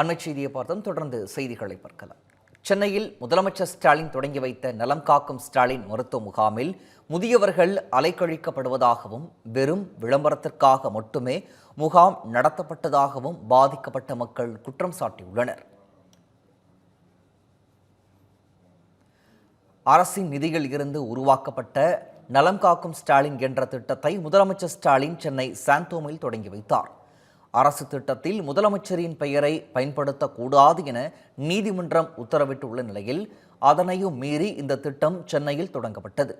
அண்மைச் செய்தியை பார்த்தோம் தொடர்ந்து செய்திகளை பார்க்கலாம். சென்னையில் முதலமைச்சர் ஸ்டாலின் தொடங்கி வைத்த நலம் காக்கும் ஸ்டாலின் மருத்துவ முகாமில் முதியவர்கள் அலைக்கழிக்கப்படுவதாகவும் வெறும் விளம்பரத்திற்காக மட்டுமே முகாம் நடத்தப்பட்டதாகவும் பாதிக்கப்பட்ட மக்கள் குற்றம் சாட்டியுள்ளனர். அரசின் நிதியில் இருந்து உருவாக்கப்பட்ட நலம் காக்கும் ஸ்டாலின் என்ற திட்டத்தை முதலமைச்சர் ஸ்டாலின் சென்னை சாந்தோமில் தொடங்கி வைத்தார். அரசு திட்டத்தில் முதலமைச்சரின் பெயரை பயன்படுத்தக்கூடாது என நீதிமன்றம் உத்தரவிட்டுள்ள நிலையில் அதனையும் மீறி இந்த திட்டம் சென்னையில் தொடங்கப்பட்டது.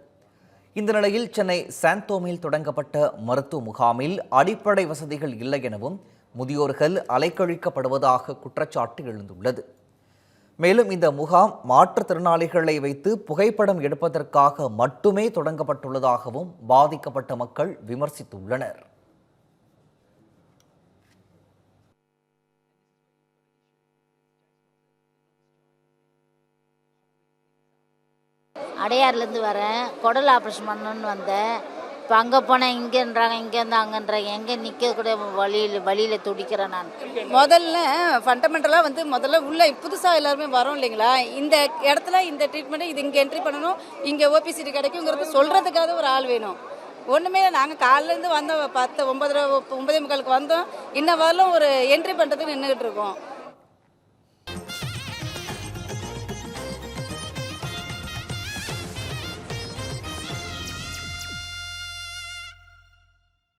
இந்த நிலையில் சென்னை சாந்தோமில் தொடங்கப்பட்ட மருத்துவ முகாமில் அடிப்படை வசதிகள் இல்லை எனவும் முதியோர்கள் அலைக்கழிக்கப்படுவதாக குற்றச்சாட்டு எழுந்துள்ளது. மேலும் இந்த முகாம் மாற்றுத்திறனாளிகளை வைத்து புகைப்படம் எடுப்பதற்காக மட்டுமே தொடங்கப்பட்டுள்ளதாகவும் பாதிக்கப்பட்ட மக்கள் விமர்சித்துள்ளனர். அடையார்லேருந்து வரேன். குடல் ஆப்ரேஷன் பண்ணணுன்னு வந்தேன். இப்போ அங்கே போனேன் இங்கேன்றாங்க இங்கேருந்து அங்கேன்றாங்க. எங்கே நிற்கக்கூடிய வழியில் வழியில் துடிக்கிறேன் நான். முதல்ல ஃபண்டமெண்டலாக வந்து முதல்ல உள்ளே புதுசாக எல்லாருமே வரோம் இல்லைங்களா? இந்த இடத்துல இந்த ட்ரீட்மெண்ட் இது இங்கே என்ட்ரி பண்ணணும் இங்கே ஓபிசிடி கிடைக்குங்கிறது சொல்கிறதுக்காக ஒரு ஆள் வேணும். ஒன்றுமே நாங்கள் காலிலேருந்து வந்தோம் பத்து ஒன்பதரை ஒன்பதே முக்காலுக்கு வந்தோம். இன்ன வரலும் ஒரு என்ட்ரி பண்ணுறதுக்கு நின்றுக்கிட்டு இருக்கோம்.